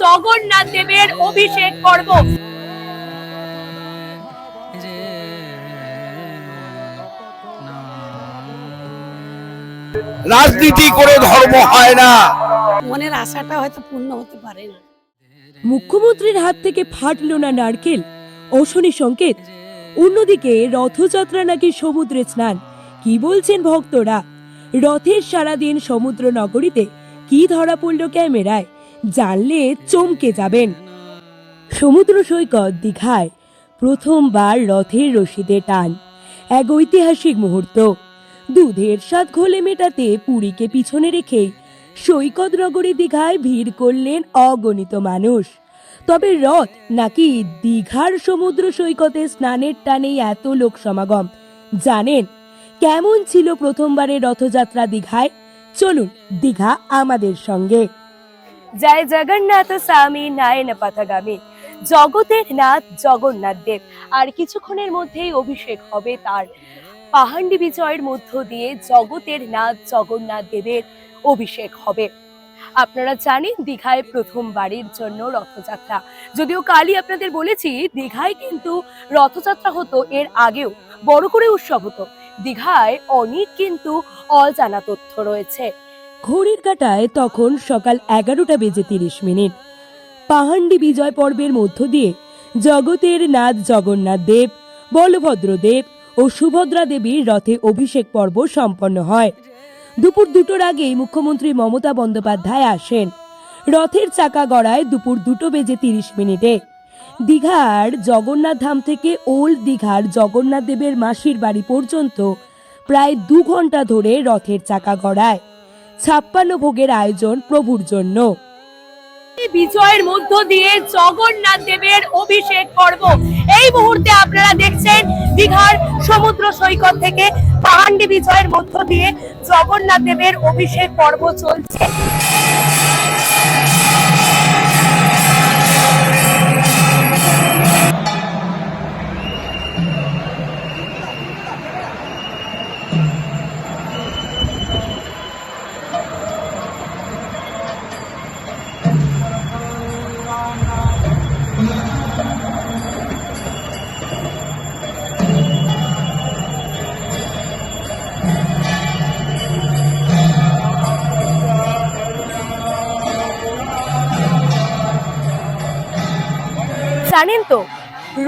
জগন্নাথ দেবের অভিষেক পর্ব। রাজনীতি করে ধর্ম হয় না। মনের আশাটা হয়তো পূর্ণ হতে পারে না। মুখ্যমন্ত্রীর হাত থেকে ফাটল না নারকেল। অশনি সংকেত। অন্যদিকে রথযাত্রা নাকি সমুদ্রে স্নান। কি বলছেন ভক্তরা? রথের সারাদিন সমুদ্র নগরীতে কি ধরা পড়ল ক্যামেরায়? জানলে চমকে যাবেন। সমুদ্র সৈকত দীঘায় প্রথমবার রথের রশিদে টান। এক ঐতিহাসিক মুহূর্ত। দুধের স্বাদ ঘোলে মেটাতে পুরীকে পিছনে রেখেই সৈকত নগরী দীঘায় ভিড় করলেন অগণিত মানুষ। তবে রথ নাকি দীঘার সমুদ্র সৈকতে স্নানের টানেই এত লোক সমাগম? জানেন, কেমন ছিল প্রথমবারের রথযাত্রা দীঘায়? চলুন দীঘা আমাদের সঙ্গে। জয় জগন্নাথ স্বামী নায়ন পথগামী জগতের নাথ জগন্নাথ দেব। আর কিছুক্ষণের মধ্যেই অভিষেক হবে তার পাহান্ডি বিজয়ের মধ্য দিয়ে জগতের নাথ জগন্নাথ দেবের অভিষেক হবে। আপনারা জানেন দীঘায় প্রথমবারের জন্য রথযাত্রা। যদিও কালই আপনাদের বলেছি, দীঘায় কিন্তু রথযাত্রা হতো, এর আগেও বড় করে উৎসব হতো। দীঘায় অনেক কিন্তু অজানা তথ্য রয়েছে। ঘড়ির কাটায় তখন সকাল এগারোটা বেজে তিরিশ মিনিট। পাহান্ডি বিজয় পর্বের মধ্য দিয়ে জগতের নাথ জগন্নাথ দেব, বলভদ্র দেব ও সুভদ্রা দেবীর রথে অভিষেক পর্ব সম্পন্ন হয়। দুপুর দুটোর আগেই মুখ্যমন্ত্রী মমতা বন্দ্যোপাধ্যায় আসেন। রথের চাকা গড়ায় দুপুর দুটো বেজে তিরিশ মিনিটে। দীঘার জগন্নাথ ধাম থেকে ওল্ড দীঘার জগন্নাথ দেবের মাসির বাড়ি পর্যন্ত প্রায় দু ঘণ্টা ধরে রথের চাকা গড়ায়। ছাপ্পান্ন ভোগের আয়োজন প্রভুর জন্য। বিজয়ের মধ্য দিয়ে জগন্নাথ দেবের অভিষেক পর্ব। এই মুহূর্তে আপনারা দেখছেন দীঘার সমুদ্র সৈকত থেকে পাহান্ডি বিজয়ের মধ্য দিয়ে জগন্নাথ দেবের অভিষেক পর্ব চলছে। জানেন তো,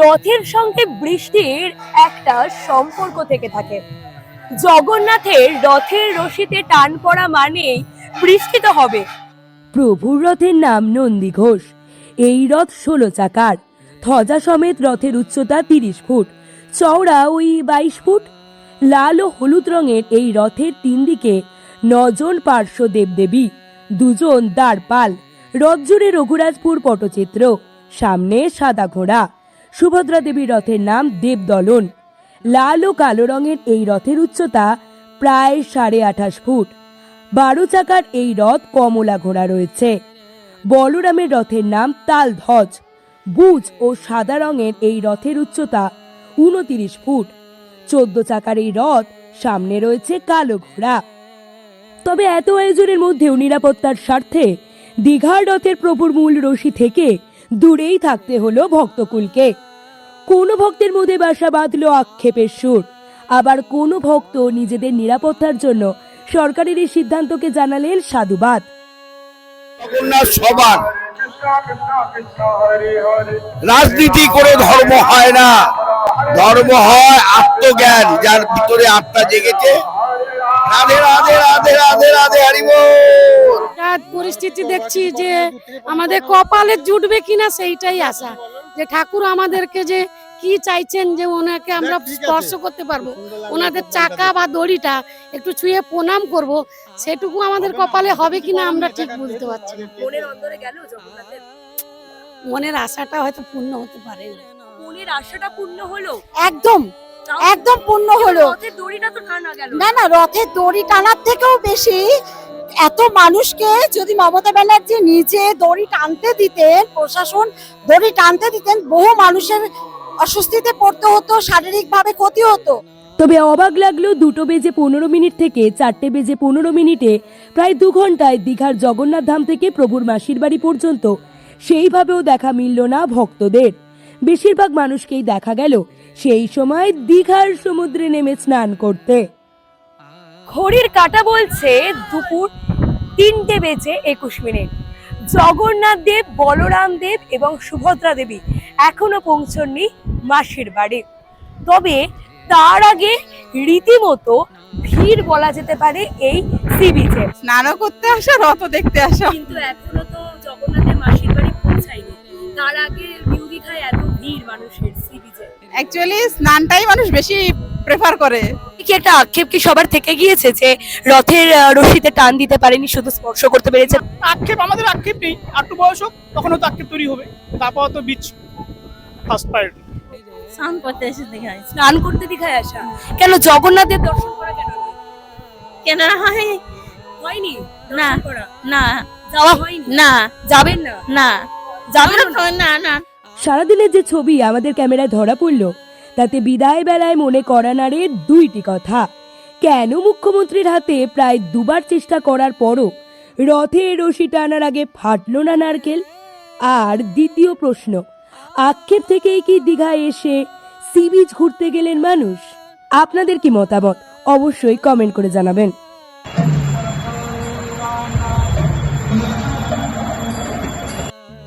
রথের সঙ্গে বৃষ্টির একটা সম্পর্ক থেকে থাকে। জগন্নাথের রথের রশিতে টান পড়া মানেই বৃষ্টি তো হবে। প্রভুর রথের নাম নন্দী ঘোষ। এই রথ ষোলো চাকার। ধ্বজা সমেত রথের উচ্চতা তিরিশ ফুট। চওড়া ওই বাইশ ফুট। লাল ও হলুদ রঙের এই রথের তিন দিকে নজন পার্শ্ব দেবদেবী দুজন দ্বারপাল রথ জুড়ে রঘুরাজপুর পটচিত্র। সামনে সাদা ঘোড়া। সুভদ্রা দেবীর রথের নাম দেবদলন। লাল ও কালো রঙের এই রথের উচ্চতা প্রায় সাড়ে আঠাশ ফুট। বারো চাকার এই রথ কমলা ঘোড়া রয়েছে। বলরামের রথের নাম তালধ্বজ। বুজ ও সাদা রঙের এই রথের উচ্চতা উনতিরিশ ফুট। চোদ্দ চাকার এই রথ সামনে রয়েছে কালো ঘোড়া। তবে এত আয়োজনের মধ্যেও নিরাপত্তার স্বার্থে দীঘার রথের প্রভুর মূল রশি থেকে দূরেই থাকতে হলো ভক্তকুলকে। কোনো ভক্তের মধ্যে বাসা বাঁধল আক্ষেপের সুর। আবার কোনো ভক্ত নিজেদের নিরাপত্তার জন্য সরকারের এই সিদ্ধান্তকে জানালেন সাধুবাদ। রাজনীতি করে ধর্ম হয় না। ধর্ম হয় আত্মজ্ঞান, যার ভিতরে আত্মা জেগেছে। রাধে রাধে রাধে রাধে রাধে হারিব পরিস্থিতি দেখছি যে আমাদের কপালে জুটবে কিনা সেইটাই আশা। যে ঠাকুর আমাদেরকে যে কি চাইছেন যে ওনাকে আমরা স্পর্শ করতে পারব। ওনাদের চাকা বা দড়িটা একটু ছুঁয়ে প্রণাম করব। সেটুকু আমাদের কপালে হবে কিনা আমরা ঠিক বুঝতে পারছি না। মনের অন্তরে গেল জগন্নাথের? মনের আশাটা হয়তো পূর্ণ হতে পারে। মনের আশাটা পূর্ণ হলো? একদম। একদম পূর্ণ হলো। রথের দড়িটা তো টানা গেল। না না রথের দড়ি টানার থেকেও বেশি এত মানুষকে যদি মমতা ব্যানার্জি নিজে দড়ি টানতে দিতেন প্রশাসন দড়ি টানতে দিতেন বহু মানুষের অস্বস্তিতে পড়তে হতো শারীরিকভাবে ক্ষতি হতো। তবে অবাক লাগল দুটো বেজে পনেরো মিনিট থেকে চারটে বেজে পনেরো মিনিটে প্রায় দু ঘন্টায় দীঘার জগন্নাথ ধাম থেকে প্রভুর মাসির বাড়ি পর্যন্ত। সেইভাবেও দেখা মিলল না ভক্তদের। বেশিরভাগ মানুষকেই দেখা গেল। সেই সময় দীঘার সমুদ্রে নেমে স্নান করতে। ঘড়ির কাটা বলছে দুপুর তিনটে বেজে একুশ মিনিট। জগন্নাথ দেব বলরাম দেব এবং সুভদ্রা দেবী এখনও পৌঁছননি মাসির বাড়ি। তবে তার আগে রীতিমতো ভিড় বলা যেতে পারে এই সি বিচে স্নানও করতে আসা রথ দেখতে আসা। কিন্তু এখনও তো জগন্নাথের মাসির বাড়ি পৌঁছায়নি। তার আগে নিউ দীঘায় এত ভিড় মানুষের। অ্যাকচুয়ালি স্নানটাই মানুষ বেশি প্রেফার করে। কি একটা আক্ষেপ কি সবার থেকে গিয়েছে যে রথের রশিতে টান দিতে পারেনি শুধু স্পর্শ করতে পেরেছে? আক্ষেপ আমাদের আক্ষেপ নেই। একটু বয়স হোক তখন হয়তো আক্ষেপ তৈরি হবে। তারপর তো বিচ ফার্স্ট প্রায়োরিটি স্নান করতে এসে দেখায় স্নান করতে দীঘায় আসা। কেন জগন্নাথের দর্শন করা কেন? কেন হয়? হয়নি। না। না। যাওয়া হয়নি। না। যাবেন না? না। যাবেন না না না। সারাদিনের যে ছবি আমাদের ক্যামেরায় ধরা পড়ল, তাতে বিদায় বেলায় মনে করা নাড়ে দুইটি কথা। কেন মুখ্যমন্ত্রীর হাতে প্রায় দুবার চেষ্টা করার পরও রথে রশি টানার আগে ফাটলো না নারকেল? আর দ্বিতীয় প্রশ্ন, আক্ষেপ থেকেই কি দীঘায় এসে সি বিচ ঘুরতে গেলেন মানুষ? আপনাদের কি মতামত? অবশ্যই কমেন্ট করে জানাবেন।